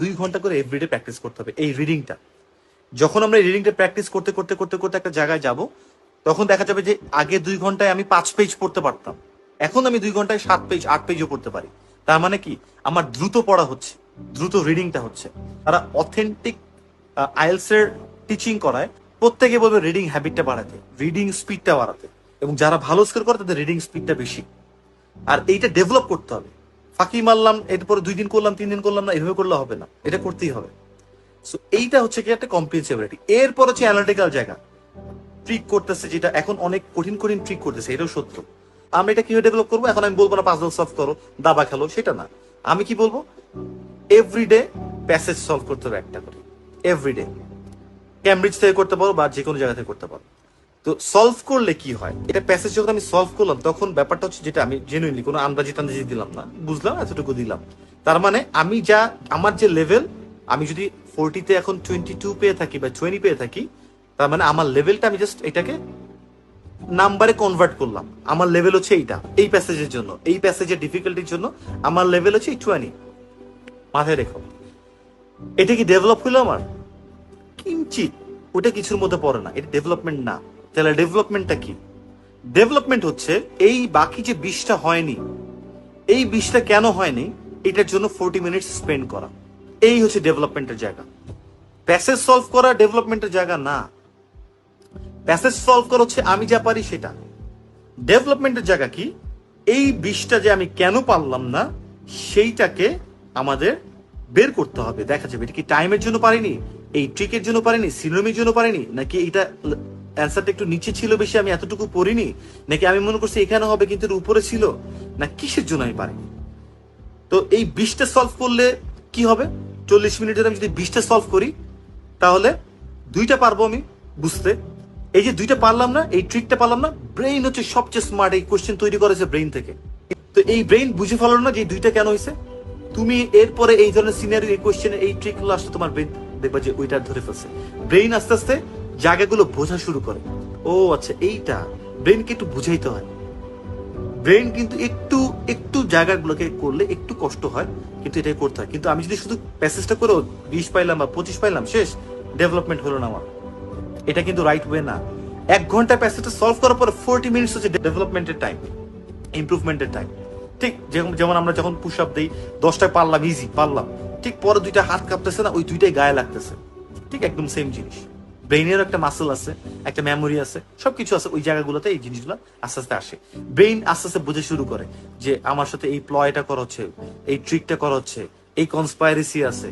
দুই ঘণ্টা করে এভরিডে প্র্যাকটিস করতে হবে, এই রিডিংটা যখন আমরা রিডিংটা প্র্যাকটিস করতে করতে করতে করতে একটা জায়গায় যাব, তখন দেখা যাবে যে আগে দুই ঘন্টায় আমি পাঁচ পেজ পড়তে পারতাম। এখন আমি দুই ঘন্টায় সাত পেজ আট পেজও পড়তে পারি। তার মানে কি? আমার দ্রুত পড়া হচ্ছে, দ্রুত রিডিংটা হচ্ছে। তারা অথেন্টিক আইএলস এর টিচিং করায়, প্রত্যেকে বলবে রিডিং হ্যাবিটটা বাড়াতে রিডিং স্পিডটা বাড়াতে। এবং যারা ভালো স্কোর করে, তাদের রিডিং স্পিডটা বেশি। আর এইটা ডেভেলপ করতে হবে। ফাঁকি মারলাম, এরপরে দুই দিন করলাম, তিন দিন করলাম না, এভাবে করলে হবে না। এটা করতেই হবে। সো এইটা হচ্ছে কি একটা কম্প্রিহেন্সিবিলিটি এরপর হচ্ছে অ্যানালিটিক্যাল জায়গা। ট্রিক করতেছে যেটা এখন অনেক কঠিন কঠিন ট্রিক করতেছে, এটাও সত্য। আমরা এটা কীভাবে ডেভেলপ করব? এখন আমি বলব না পাজল সলভ করো, দাবা খেলো, সেটা না। আমি কি বলব? এভরিডে প্যাসেজ সলভ করতে হবে একটা করে। এভরিডে ক্যামব্রিজ থেকে করতে পারো বা যে কোনো জায়গা থেকে করতে পারো। তো সলভ করলে কি হয়? এটা প্যাসেজ যখন আমি সলভ করলাম, তখন ব্যাপারটা হচ্ছে যেটা আমি জেনুইনলি কোনো আন্দাজি টান্দাজি দিলাম না। বুঝলাম, এতটুকু দিলাম। তার মানে আমি যা, আমার যে লেভেল আমি যদি ফোরটিতে এখন টোয়েন্টি টু পেয়ে থাকি বা টোয়েন্টি পেয়ে থাকি, তার মানে আমার লেভেলটা আমি জাস্ট এটাকে নাম্বারে কনভার্ট করলাম। আমার লেভেল হচ্ছে এইটা, এই প্যাসেজের জন্য, এই প্যাসেজের ডিফিকাল্টির জন্য আমার লেভেল হচ্ছে এই টোয়েন্টি মাথায় রেখো। এটা কি ডেভেলপ হলো আমার? কিঞ্চিত। ওটা কিছুর মধ্যে পড়ে না, এটা ডেভেলপমেন্ট না। তাহলে ডেভেলপমেন্টটা কি? ডেভেলপমেন্ট হচ্ছে এই বাকি যে বিষটা হয়নি, এই বিষটা কেন হয়নি, এটার জন্য ফোরটি মিনিটস স্পেন্ড করা। এই হচ্ছে ডেভেলপমেন্টের জায়গা। প্যাসেজ সলভ করা ডেভেলপমেন্টের জায়গা না। প্যাসেজ সলভ করা হচ্ছে আমি যা পারি সেটা। ডেভেলপমেন্টের জায়গা কি? এই বিষটা যে আমি কেন পারলাম না, সেইটাকে আমাদের বের করতে হবে। দেখা যাবে এটা কি টাইমের জন্য পারিনি, এই ট্রিকের জন্য পারিনি সিনোমির জন্য পারিনি, নাকি এটা অ্যান্সারটা একটু নিচে ছিল বেশি, আমি এতটুকু পড়িনি। নাকি আমি মনে করছি এখানে হবে কিন্তু উপরে ছিল? না, কিসের জন্য আমি পারিনি? তো এই বিশটা সলভ করলে কি হবে? চল্লিশ মিনিটের আমি যদি বিশটা সলভ করি, তাহলে দুইটা পারব আমি বুঝতে। এই যে দুইটা পারলাম না, এই ট্রিকটা পারলাম না ব্রেইন হচ্ছে সবচেয়ে স্মার্ট এই কোশ্চেন তৈরি করেছে ব্রেইন থেকে। তো এই ব্রেইন বুঝে ফেলো না যে দুইটা কেন হয়েছে? তুমি এরপরে এই ধরনের সিনারি এই কোশ্চেন এই ট্রিকগুলো আসলে তোমার ব্রেইন দেখবা যে ওইটা ধরে ফেলছে। ব্রেইন আস্তে আস্তে জায়গাগুলো বোঝা শুরু করে। ও আচ্ছা এইটা। ব্রেইনকে একটু বুঝাইতে হয়। ব্রেন কিন্তু একটু একটু জায়গাগুলোকে করলে একটু কষ্ট হয়, কিন্তু এটাই করতে হয়। কিন্তু আমি যদি শুধু প্যাসেজটা করেও বিশ পাইলাম বা পঁচিশ পাইলাম, শেষ, ডেভেলপমেন্ট হলো না আমার। এটা কিন্তু রাইট ওয়ে না। এক ঘণ্টা প্যাসেজটা সলভ করার পর ফোরটি মিনিটস হচ্ছে ডেভেলপমেন্টের টাইম ইমপ্রুভমেন্টের টাইম ঠিক যেমন যেমন আমরা যখন পুশ আপ দিই, দশটায় পারলাম ইজি পারলাম। ঠিক পরে দুইটা হাত কাঁপতেছে না, ওই দুইটাই গায়ে লাগতেছে। ঠিক একদম সেম জিনিস। ব্রেইনের একটা মাসেল আছে, একটা মেমোরি আছে, সবকিছু আছে, ওই জায়গাগুলোতে এই জিনিসগুলো আস্তে আস্তে আসে। ব্রেইন আস্তে আস্তে বুঝে শুরু করে যে আমার সাথে এই প্লয়টা করা হচ্ছে, এই ট্রিকটা করা হচ্ছে, এই কনস্পাইরেসি আছে।